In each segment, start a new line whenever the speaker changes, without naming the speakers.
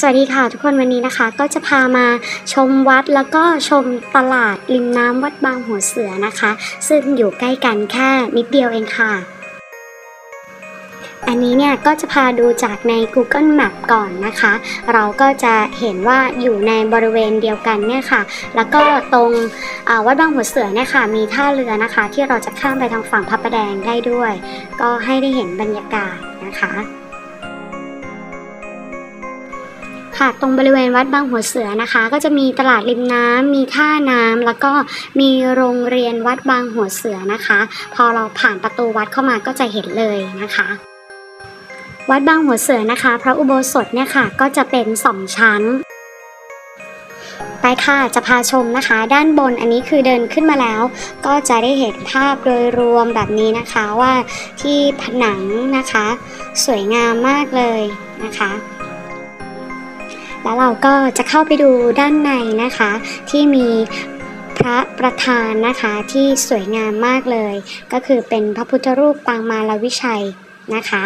สวัสดีค่ะทุกคนวันนี้นะคะ ก็จะพามาชมวัดแล้วก็ชมตลาดริมน้ำวัดบางหัวเสือนะคะ ซึ่งอยู่ใกล้กันแค่นิดเดียวเองค่ะ อันนี้เนี่ยก็จะพาดูจากใน Google Map ก่อนนะคะ เราก็จะเห็นว่าอยู่ในบริเวณเดียวกันเนี่ยค่ะ แล้วก็ตรงวัดบางหัวเสือเนี่ยค่ะ มีท่าเรือนะคะ ที่เราจะข้ามไปทางฝั่งพระประแดงได้ด้วย ก็ให้ได้เห็นบรรยากาศนะคะ ค่ะ ตรงบริเวณวัดบางหัวเสือนะคะ ก็จะมีตลาดริมน้ำมีท่าน้ำแล้วก็มีโรงเรียนวัดบางหัวเสือนะคะ พอเราผ่านประตูวัดเข้ามาก็จะเห็นเลยนะคะวัดบางหัวเสือนะคะ พระอุโบสถเนี่ยค่ะ ก็จะเป็นสองชั้น ไปค่ะจะพาชมนะคะ ด้านบนอันนี้คือเดินขึ้นมาแล้ว ก็จะได้เห็นภาพโดยรวมแบบนี้นะคะว่าที่ผนังนะคะ สวยงามมากเลยนะคะ แล้วเราก็จะเข้าไปดูด้านในนะคะ ที่มีพระประธานนะคะที่สวยงามมากเลย ก็คือเป็นพระพุทธรูปปางมาลวิชัยนะคะ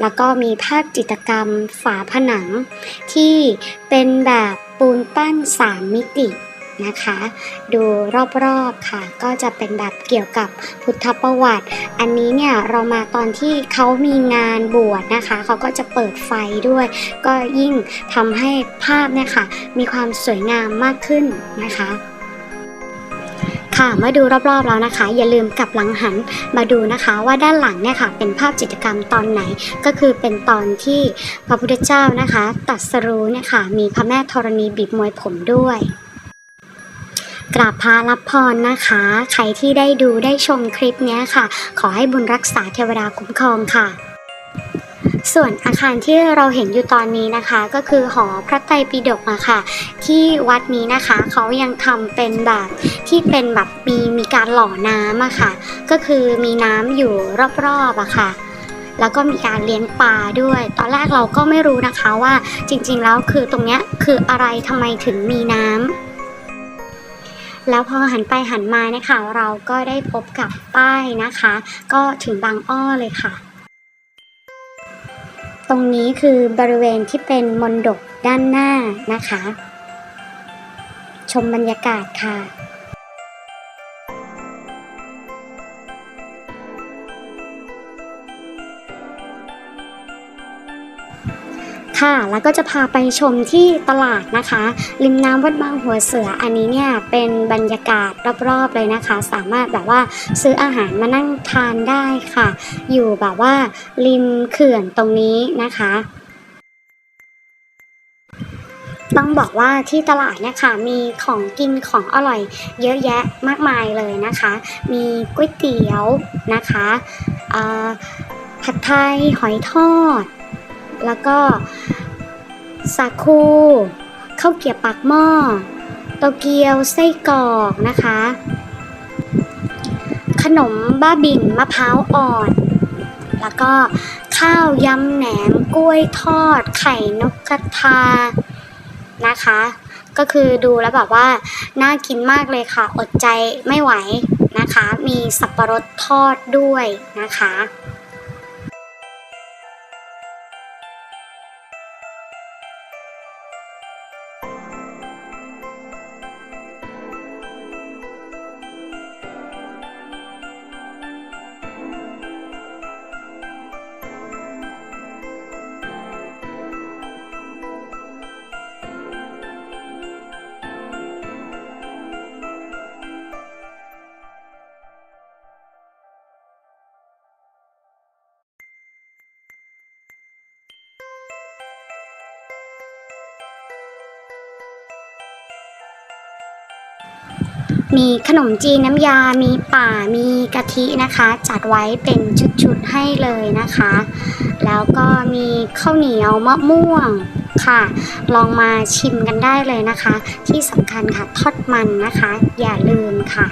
แล้วก็มีภาพจิตรกรรมฝาผนัง ที่เป็นแบบปูนปั้นสามมิติ นะคะ ดูรอบๆค่ะ ก็จะเป็นแบบเกี่ยวกับพุทธประวัติ อันนี้เนี่ยเรามาตอนที่เขามีงานบวชนะคะ เขาก็จะเปิดไฟด้วย ก็ยิ่งทำให้ภาพเนี่ยค่ะ มีความสวยงามมากขึ้นนะคะค่ะเมื่อดูรอบๆแล้วนะคะ อย่าลืมกลับหลังหันมาดูนะคะว่าด้านหลังเนี่ยค่ะ เป็นภาพจิตรกรรมตอนไหนก็คือเป็นตอนที่พระพุทธเจ้านะคะตรัสรู้เนี่ยค่ะ มีพระแม่ธรณีบีบมวยผมด้วย กราบพารับพรนะคะ ใครที่ได้ดูได้ชมคลิปนี้ค่ะ ขอให้บุญรักษาเทวดาคุ้มครองค่ะ ส่วนอาคารที่เราเห็นอยู่ตอนนี้นะคะ ก็คือหอพระไตรปิฎกอะค่ะ ที่วัดนี้นะคะเขายังทำเป็นแบบที่เป็นแบบมีมีการหล่อน้ำอะค่ะ ก็คือมีน้ำอยู่รอบๆอะค่ะแล้วก็มีการเลี้ยงปลาด้วย ตอนแรกเราก็ไม่รู้นะคะว่าจริงๆแล้วคือตรงเนี้ยคืออะไรทำไมถึงมีน้ำ แล้วพอหันไปหันมาเนี่ยค่ะเราก็ได้พบกับป้ายนะคะ ก็ถึงบางอ้อเลยค่ะ ตรงนี้คือบริเวณที่เป็นมนดกด้านหน้านะคะ ชมบรรยากาศค่ะ ค่ะ แล้วก็จะพาไปชมที่ตลาดนะคะ ริมน้ำวัดบางหัวเสืออันนี้เนี่ยเป็นบรรยากาศรอบๆเลยนะคะ สามารถแบบว่าซื้ออาหารมานั่งทานได้ค่ะ อยู่แบบว่าริมเขื่อนตรงนี้นะคะต้องบอกว่าที่ตลาดเนี่ยค่ะมีของกินของอร่อย เยอะแยะมากมายเลยนะคะ มีก๋วยเตี๋ยวนะคะผัดไทยหอยทอด แล้วก็สาคูข้าวเกี๊ยวปากหม้อโตเกียวไส้กรอกนะคะ ขนมบ้าบิ่นมะพร้าวอ่อน แล้วก็ข้าวยำแหนมกล้วยทอด ไข่นกกระทานะคะ ก็คือดูแล้วแบบว่า น่ากินมากเลยค่ะ อดใจไม่ไหวนะคะ มีสับปะรดทอดด้วยนะคะ มีขนมจีนน้ำยา มีป่า มีกะทินะคะ จัดไว้เป็นชุดๆให้เลยนะคะ แล้วก็มีข้าวเหนียวมะม่วงค่ะ ลองมาชิมกันได้เลยนะคะ ที่สำคัญค่ะทอดมันนะคะ อย่าลืมค่ะ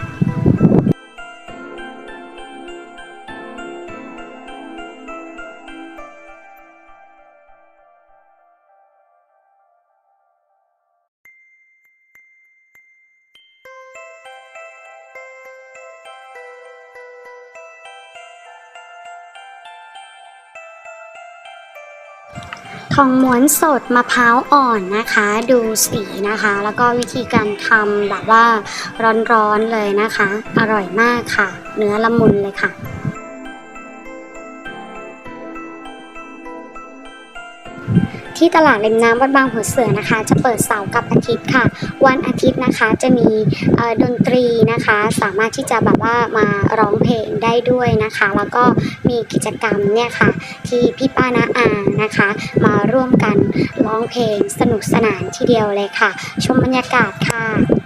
ของม้วนสดมะพร้าวอ่อนนะคะ ดูสีนะคะ แล้วก็วิธีการทำแบบว่าร้อนๆเลยนะคะ อร่อยมากค่ะ เนื้อละมุนเลยค่ะ ที่ตลาดริมน้ำวัดบางหัวเสือนะคะ จะเปิดเสาร์กับอาทิตย์ค่ะ วันอาทิตย์นะคะจะมีดนตรีนะคะ สามารถที่จะแบบว่ามาร้องเพลงได้ด้วยนะคะ แล้วก็มีกิจกรรมเนี่ยค่ะ ที่พี่ป้านาอานะคะ มาร่วมกันร้องเพลงสนุกสนานทีเดียวเลยค่ะ ชมบรรยากาศค่ะ